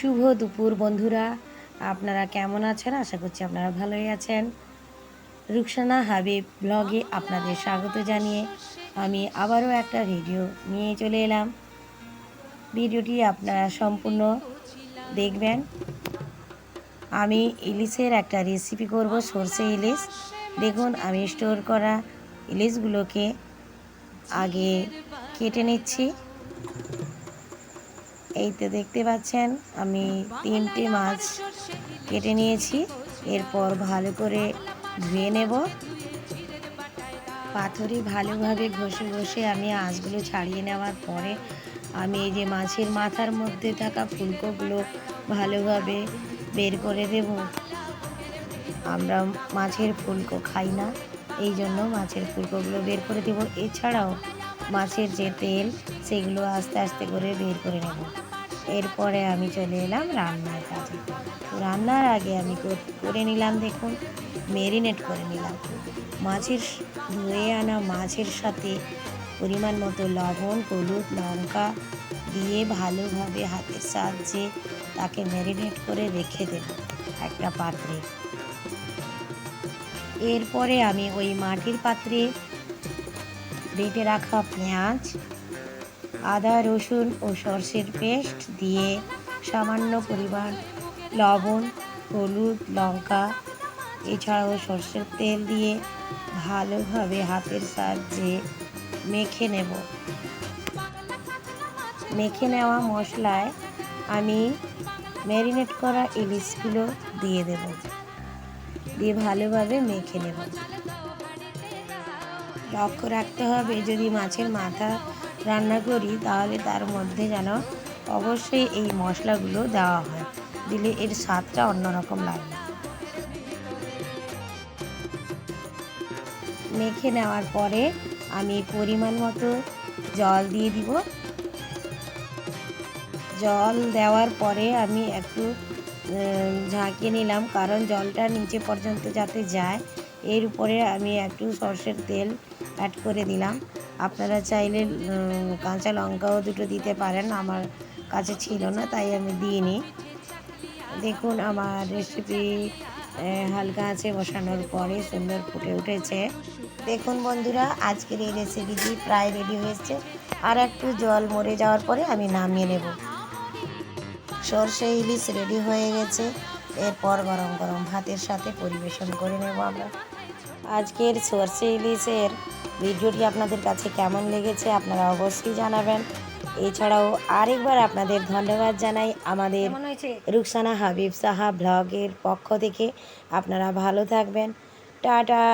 শুভ দুপুর বন্ধুরা। আপনারা কেমন আছেন? আশা করছি আপনারা ভালোই আছেন। রুকসানা হাবিব ব্লগে আপনাদের স্বাগত জানিয়ে আমি আবারও একটা ভিডিও নিয়ে চলে এলাম। ভিডিওটি আপনারা সম্পূর্ণ দেখবেন। আমি ইলিশের একটা রেসিপি করব, সর্ষে ইলিশ। দেখুন, আমি স্টোর করা ইলিশগুলোকে আগে কেটে নিচ্ছি। এই তো দেখতে পাচ্ছেন, আমি তিনটে মাছ কেটে নিয়েছি। এরপর ভালো করে ধুয়ে নেব। পাথরে ভালোভাবে ঘষে ঘষে আমি আঁশগুলো ছাড়িয়ে নেওয়ার পরে আমি এই যে মাছের মাথার মধ্যে থাকা ফুলকোগুলো ভালোভাবে বের করে দেব। আমরা মাছের ফুলকো খাই না, এই জন্য মাছের ফুলকোগুলো বের করে দেব। এছাড়াও মাছের যে তেল, সেগুলো আস্তে আস্তে করে বের করে নেব। এরপরে আমি চলে এলাম রান্নার কাজে। রান্নার আগে আমি করে নিলাম দেখুন মেরিনেট করে নিলাম। মাছের ধুয়ে আনা মাছের সাথে পরিমাণ মতো লবণ, হলুদ, লঙ্কা দিয়ে ভালোভাবে হাতের সাহায্যে তাকে ম্যারিনেট করে রেখে দেব একটা পাত্রে। এরপরে আমি ওই মাটির পাত্রে বেটে রাখা পেঁয়াজ, আদা, রসুন ও সর্ষের পেস্ট দিয়ে সামান্য পরিমাণ লবণ, হলুদ, লঙ্কা, এছাড়াও সর্ষের তেল দিয়ে ভালোভাবে হাতের সাহায্যে মেখে নেব। মেখে নেওয়া মশলায় আমি ম্যারিনেট করা ইলিশগুলো দিয়ে দেব। দিয়ে ভালোভাবে মেখে নেব। লক্ষ্য রাখতে হবে, যদি মাছের মাথা রান্না করি তাহলে তার মধ্যে যেন অবশ্যই এই মশলাগুলো দেওয়া হয়, দিলে এর স্বাদটা অন্যরকম লাগবে মেখে নেওয়ার পরে আমি পরিমাণ মতো জল দিয়ে দিব। জল দেওয়ার পরে আমি একটু ঝাঁকিয়ে নিলাম, কারণ জলটা নিচে পর্যন্ত যাতে যায় এর উপরে আমি একটু সর্ষের তেল অ্যাড করে দিলাম। আপনারা চাইলে কাঁচা লঙ্কাও দুটো দিতে পারেন, আমার কাছে ছিল না, তাই আমি দিইনি। দেখুন, আমার রেসিপি হালকা আছে বসানোর পরে, সুন্দর ফুটে উঠেছে। দেখুন বন্ধুরা, আজকের এই রেসিপিটি প্রায় রেডি হয়েছে। আর একটু জল মরে যাওয়ার পরে আমি নামিয়ে নেব। সর্ষে ইলিশ রেডি হয়ে গেছে। এরপর গরম গরম ভাতের সাথে পরিবেশন করে নেব আমরা। আজকের সর্ষে ইলিশের ভিডিওটি আপনাদের কাছে কেমন লেগেছে আপনারা অবশ্যই জানাবেন। এছাড়াও আরেকবার আপনাদের ধন্যবাদ জানাই আমাদের রুকসানা হাবিব সাহা ব্লগের পক্ষ থেকে। আপনারা ভালো থাকবেন। টাটা।